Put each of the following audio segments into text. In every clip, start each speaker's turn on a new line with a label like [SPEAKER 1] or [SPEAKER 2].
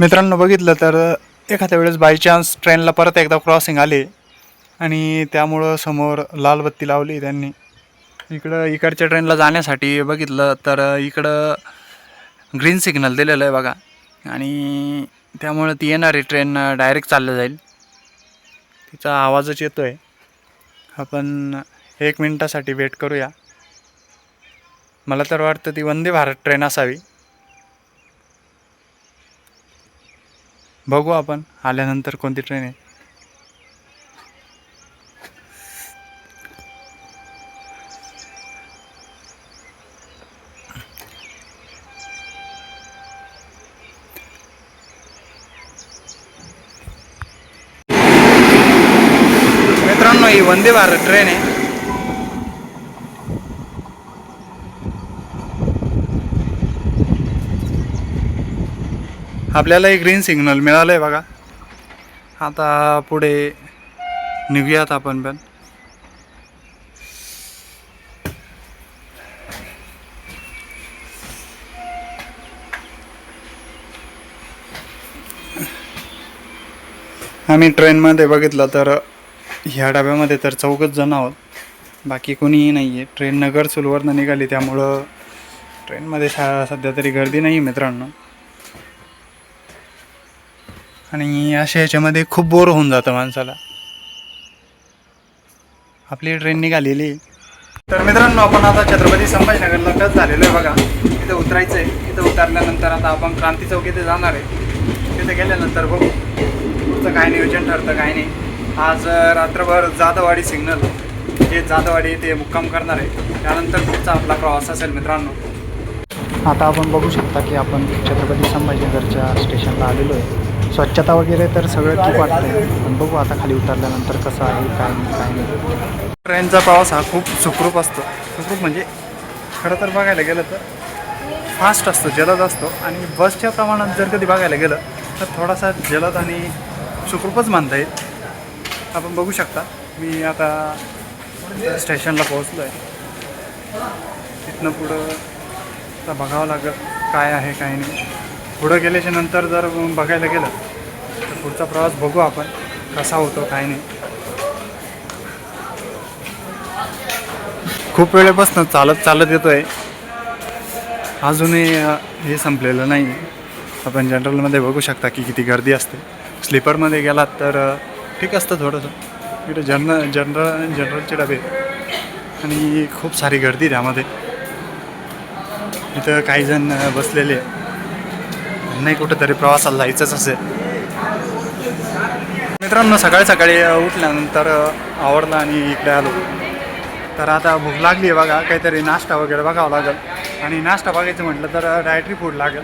[SPEAKER 1] मित्रांनो बघितलं तर एखाद्या वेळेस बाय चान्स ट्रेनला परत एकदा क्रॉसिंग आले आणि त्यामुळं समोर लाल बत्ती लावली त्यांनी. इकडं इकडच्या ट्रेनला जाण्यासाठी बघितलं तर इकडं ग्रीन सिग्नल दिलेलं आहे बघा. आणि त्यामुळं ती येणारी ट्रेन डायरेक्ट चाललं जाईल. तिचा आवाजच येतो आहे आपण एक मिनटासाठी वेट करूया. मला तर वाटतं ती वंदे भारत ट्रेन असावी. बघू आपण. आल्यानंतर कोणती ट्रेन आहे? मित्रांनो ही वंदे भारत ट्रेन आहे. आपल्याला एक ग्रीन सिग्नल मिळालं आहे बघा. आता पुढे निघूयात आपण पण. आम्ही ट्रेनमध्ये बघितलं तर ह्या डब्यामध्ये तर चौघच जण आहोत. बाकी कोणीही नाही आहे ट्रेन नगर सुलवरनं निघाली त्यामुळं ट्रेनमध्ये सा सध्या तरी गर्दी नाही आहे मित्रांनो. आणि अशा ह्याच्यामध्ये खूप बोर होऊन जातं माणसाला. आपली ट्रेन निघालेली. तर मित्रांनो आपण आता छत्रपती संभाजीनगरला टच झालेलो आहे बघा. इथं उतरायचं आहे इथं उतरल्यानंतर आता आपण क्रांती चौक इथे जाणार आहे. तिथे गेल्यानंतर बघू. पुढचं काय नियोजन ठरतं काय नाही. आज रात्रभर जाधववाडी सिग्नल जे जाधववाडी ते मुक्काम करणार आहे. त्यानंतर पुढचा आपला प्रवास असेल मित्रांनो. आता आपण बघू शकता की आपण छत्रपती संभाजीनगरच्या स्टेशनला आलेलो आहे. स्वच्छता वगैरे तर सगळं ठीक वाटतंय. पण बघू आता खाली उतरल्यानंतर कसं आहे काय नाही काय नाही. ट्रेनचा प्रवास हा खूप सुखरूप असतो. सुखरूप म्हणजे खरं तर बघायला गेलं तर फास्ट असतो जलद असतो. आणि बसच्या प्रमाणात जर कधी बघायला गेलं तर थोडासा जलद आणि सुखरूपच मानता येईल. आपण बघू शकता. मी आता स्टेशनला पोहोचलो आहे तिथनं पुढं आता बघावं लागेल काय आहे काय नाही. पुढं गेल्याच्यानंतर जर बघायला गेलं तर पुढचा प्रवास बघू आपण कसा होतो काय नाही. खूप वेळेपासून चालत चालत येतो आहे अजूनही हे संपलेलं नाही आपण जनरलमध्ये बघू शकता की किती गर्दी असते. स्लीपरमध्ये गेलात तर ठीक असतं थोडंसं. इकडे जनरल जनरल जनरलचे डबे. आणि खूप सारी गर्दी त्यामध्ये. इथं काही जण बसलेले. आहे. नाही कुठंतरी प्रवासाला जायचंच असेल. मित्रांनो सकाळी सकाळी उठल्यानंतर आवडलं आणि इकडे आलो. तर आता भूक लागली आहे बघा काहीतरी नाश्ता वगैरे बघावं लागेल. आणि नाश्ता बघायचं म्हटलं तर डायटरी फूड लागेल.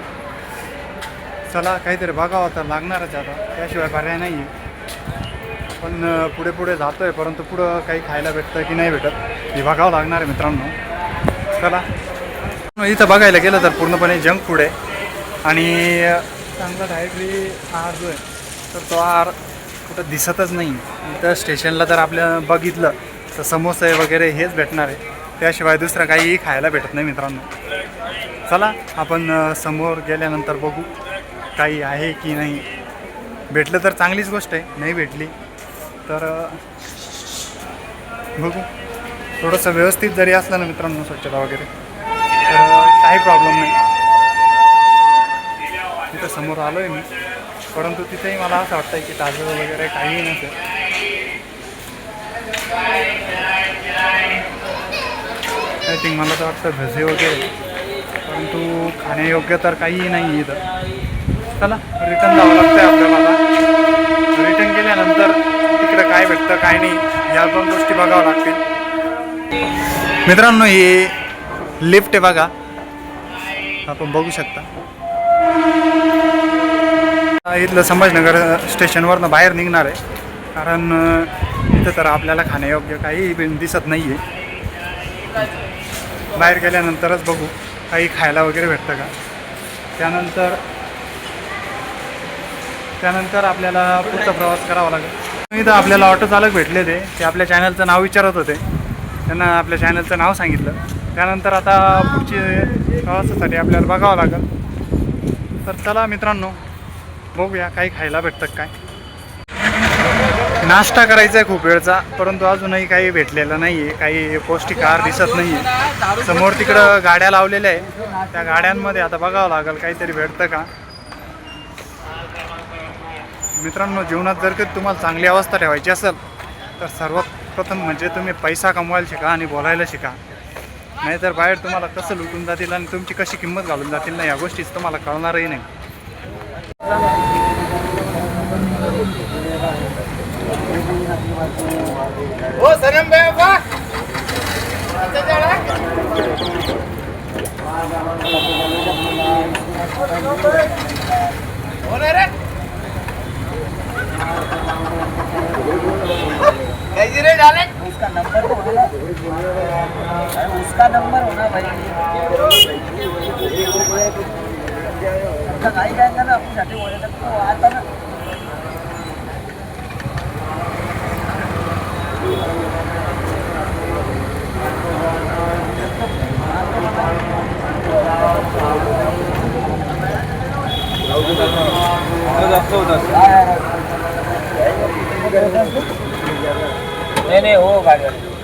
[SPEAKER 1] चला काहीतरी बघावं तर लागणारच आता. त्याशिवाय पर्याय नाही आहे पण पुढे पुढे जातो आहे परंतु पुढं काही खायला भेटतं की नाही भेटत हे बघावं लागणार आहे मित्रांनो. चला. इथं बघायला गेलं तर पूर्णपणे जंक फूड आहे. आणि चांगला डायटरी आहार जो आहे तर तो आहार कुठं दिसतच नाही. तर स्टेशनला जर आपल्या बघितलं तर समोसे वगैरे हेच भेटणार आहे. त्याशिवाय दुसरं काहीही खायला भेटत नाही मित्रांनो. चला आपण समोर गेल्यानंतर बघू काही आहे की नाही. भेटलं तर चांगलीच गोष्ट आहे नाही भेटली तर बघू. थोडंसं व्यवस्थित जरी असलं ना मित्रांनो स्वच्छता वगैरे तर काही प्रॉब्लेम नाही. तिथं समोर आलो आहे मी. परंतु तिथेही मला असं वाटतं की ताजं वगैरे काहीही नसेल. आय थिंक मला तर वाटतं भजे वगैरे. परंतु खाण्यायोग्य तर काहीही नाही आहे इथं. चला रिटर्न जावं लागतं आहे आपल्याला रिटर्न गेल्यानंतर तिकडं काय भेटतं काय नाही या पण गोष्टी बघावं लागतील. मित्रांनो हे लिफ्ट आहे बघा. आपण बघू शकता. इथलं संभाजीनगर स्टेशनवरनं बाहेर निघणार आहे. कारण इथं तर आपल्याला खाण्यायोग्य काही दिसत नाही आहे बाहेर गेल्यानंतरच बघू काही खायला वगैरे भेटतं का? त्यानंतर त्यानंतर आपल्याला पुढचा प्रवास करावा लागेल. इथं आपल्याला ऑटो चालक भेटले ते ते आपल्या चॅनलचं नाव विचारत होते. त्यांना आपल्या चॅनलचं नाव सांगितलं. त्यानंतर आता पुढची प्रवासासाठी आपल्याला बघावं लागेल. तर चला मित्रांनो बघूया काही खायला भेटतं काय. नाश्ता करायचा आहे खूप वेळचा परंतु अजूनही काही भेटलेलं नाही आहे काही पौष्टिक आहार दिसत नाही आहे समोर तिकडं गाड्या लावलेल्या आहे. त्या गाड्यांमध्ये आता बघावं लागेल काहीतरी भेटतं का. मित्रांनो जीवनात जर कधी तुम्हाला चांगली अवस्था ठेवायची असेल तर सर्वात प्रथम म्हणजे तुम्ही पैसा कमवायला शिका आणि बोलायला शिका. नाहीतर बाहेर तुम्हाला कसं लुटून जातील आणि तुमची कशी किंमत घालून जातील ना या गोष्टीच तुम्हाला कळणारही नाही.
[SPEAKER 2] हो
[SPEAKER 3] अरे उसका नंबर होना भाई उसका गाड़ी जाएगा ना अपनी छाती बोले तक तो आता ना नहीं नहीं हो गाड़ी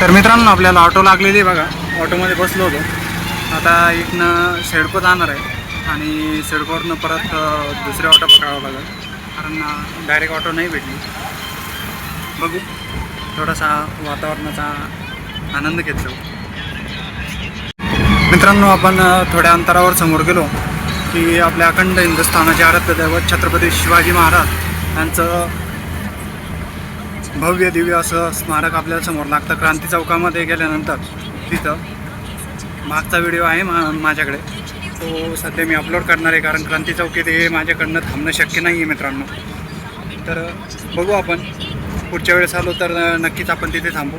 [SPEAKER 1] तर मित्रांनो आपल्याला ऑटो लागलेली आहे बघा. ऑटोमध्ये बसलो होतो. आता इथनं शेडको जाणार आहे आणि शेडकोवरनं परत दुसऱ्या दुसरे ऑटो पकडावं लागेल. कारण डायरेक्ट ऑटो नाही भेटली. बघू. थोडासा वातावरणाचा आनंद घेतलो. मित्रांनो आपण थोड्या अंतरावर समोर गेलो की आपल्या अखंड हिंदुस्थानाचे आराध्य दैवत छत्रपती शिवाजी महाराज यांचं भव्य दिव्य असं स्मारक आपल्याला समोर लागतं. क्रांती चौकामध्ये गेल्यानंतर तिथं मागचा व्हिडिओ आहे मा माझ्याकडे. तो सध्या मी अपलोड करणार आहे कारण क्रांती चौकीत हे माझ्याकडनं थांबणं शक्य नाही आहे मित्रांनो. तर बघू आपण. पुढच्या वेळेस आलो तर नक्कीच आपण तिथे थांबू.